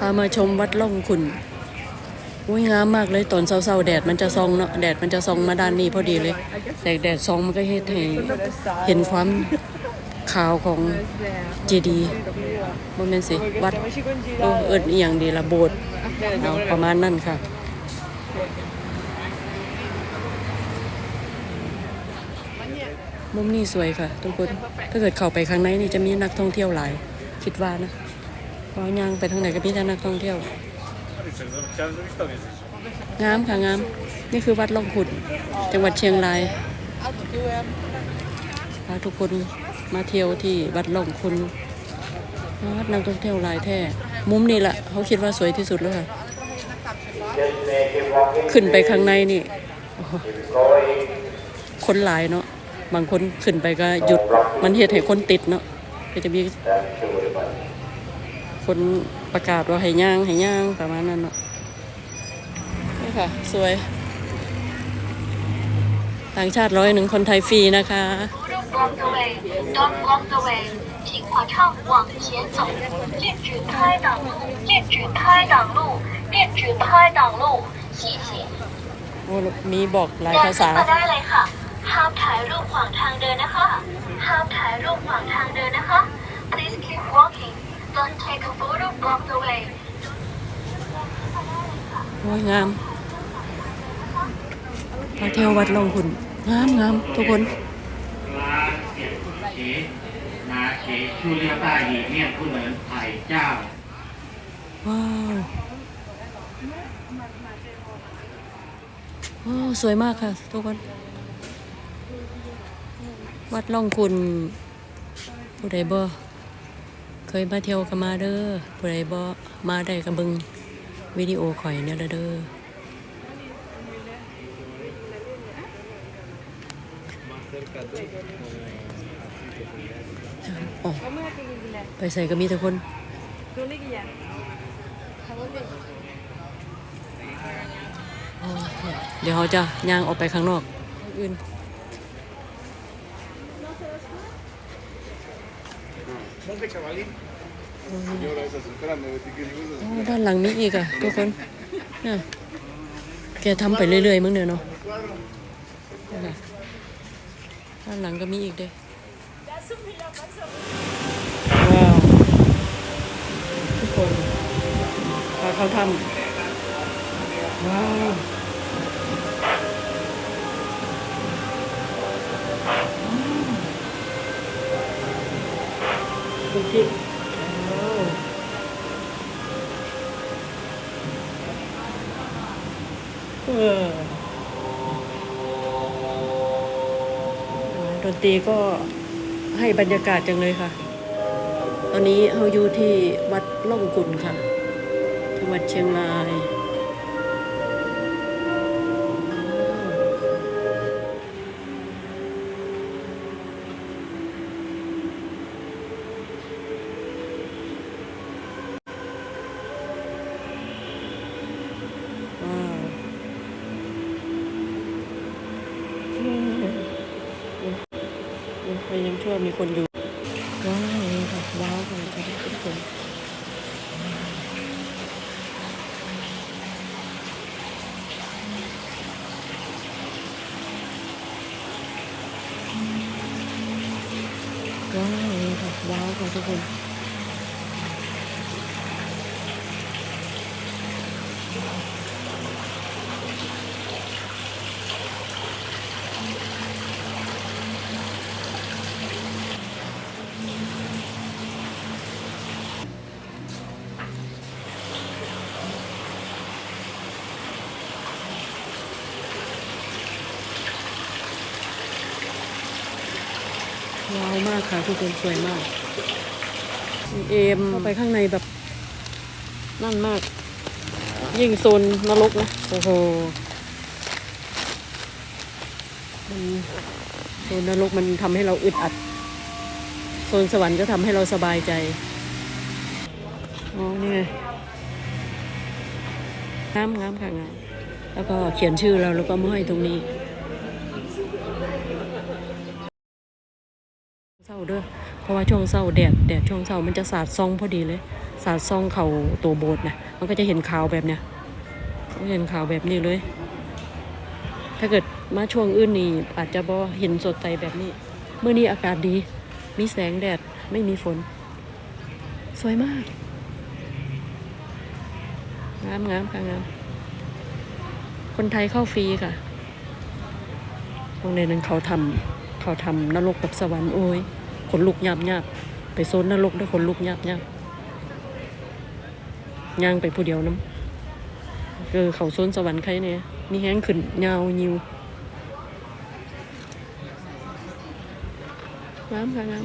พามาชมวัดล่องขุนอุ้ยงามมากเลยตอนเช้าๆแดดมันจะส่องเนาะแดดมันจะส่องมาด้านนี้พอดีเลยแสงแดดส่องมันก็เฮ็ดให้เห็นความขาวของเจดีย์บ่แม่นสิวัดเออเอิ้นอีหยังดีละโบสถ์เอาประมาณนั้นค่ะมุมนี้สวยค่ะ ทุกคน ถ้าเกิดเข้าไปข้างในนี่จะมีนักท่องเที่ยวหลาย คิดว่านะ เพราะย่างไปทางไหนก็มีแต่นักท่องเที่ยวงามค่ะงาม นี่คือวัดล่องขุนจังหวัดเชียงรายพาทุกคนมาเที่ยวที่วัดล่องขุนวัดนักท่องเที่ยวหลายแท้มุมนี้แหละเขาคิดว่าสวยที่สุดแล้วค่ะขึ้นไปข้างในนี่ คนหลายเนาะบางคนขึ้นไปก็หยุดมันเหตุให้คนติดเนาะก็จะมี คนประกาศว่าให้ย่างให้ย่างประมาณนั้นเนาะ นี่ค่ะ สวย ต่างชาติร้อยหนึ่งคนไทยฟรีนะคะ Don't block the way, don't block the way，请马上往前走，禁止开挡路，禁止开挡路，禁止开挡路，谢谢。 โอ้มีบอกหลาย เดิ ภาน ขึ้ ษา นมาได้เลยค่ะ ห้ามถ่ายรูปขวางทางเดินนะคะ ห้ามถ่ายรูปขวางทางเดินนะคะ Please keep walking. Don't take a photo block the way. โอ้ยงามมาเที่ยววัดลงขุนงามงามทุกคนลาเก็บเขนาเขชูเลียต้าหีเนี่ยผู้เหนินไผ่เจ้า ว้าวโอ้สวยมากค่ะทุกคน วัดล่องคุณผู้ใดบ่ เคยมาเที่ยวก็มาเด้อผู้ใดบ่มาได้ก็เบิ่งวิดีโอข่อยเนี่ยเด้อเด้ออ๋อไปใส่ก็มีแต่คนเดี๋ยวเขาจะย่างออกไปข้างนอกอื่น ด้านหลังมีอีกอะทุกคนเนี่ยแกทำไปเรื่อยๆมั้งเนี่ยเนาะนี่ค่ะด้านหลังก็มีอีกเด้ว้าวทุกคนพาเขาทำว้าว คุณพี่ว้าวเออดนตรีก็ให้บรรยากาศจังเลยค่ะ ตอนนี้เราอยู่ที่วัดล่องกุนค่ะ จังหวัดเชียงราย ว่ามีคนอยู่ว้าวนี่ค่ะว้าวเลยค่ะทุกคนว้าวนี่ค่ะว้าวค่ะทุกคน ว้าวมากค่ะทุกคนสวยมาก เอมเข้าไปข้างในแบบ นั่นมาก ยิ่งโซนนรกนะ โอ้โหมันโซนนรกมันทำให้เราอึดอัด โซนสวรรค์ก็ทำให้เราสบายใจ อ๋อนี่ไงงามงามค่ะงามแล้วก็เขียนชื่อเราแล้วก็มาห้อยตรงนี้ เด้อเพราะว่าช่วงเช้าแดดแดดช่วงเช้ามันจะสาดซองพอดีเลย สาดซองเข่าตัวโบสถ์นะมันก็จะเห็นขาวแบบเนี้ยเห็นขาวแบบนี้เลย ถ้าเกิดมาช่วงอื่นนี่อาจจะบ่เห็นสดใสแบบนี้เมื่อนี้อากาศดี มีแสงแดดไม่มีฝน สวยมากงามงามค่ะงามคนไทยเข้าฟรีค่ะโรงเรียนนั้นเขาทำเขาทำนรกกับสวรรค์โอ้ย ขนลุกยับยับไปโซนนรกด้วยขนลุกยับยับย่างไปผู้เดียวน้ำเออเขาโซนสวรรค์ใครเนี่ยมีแห้งขึ้นยาวยิวงามค่ะงาม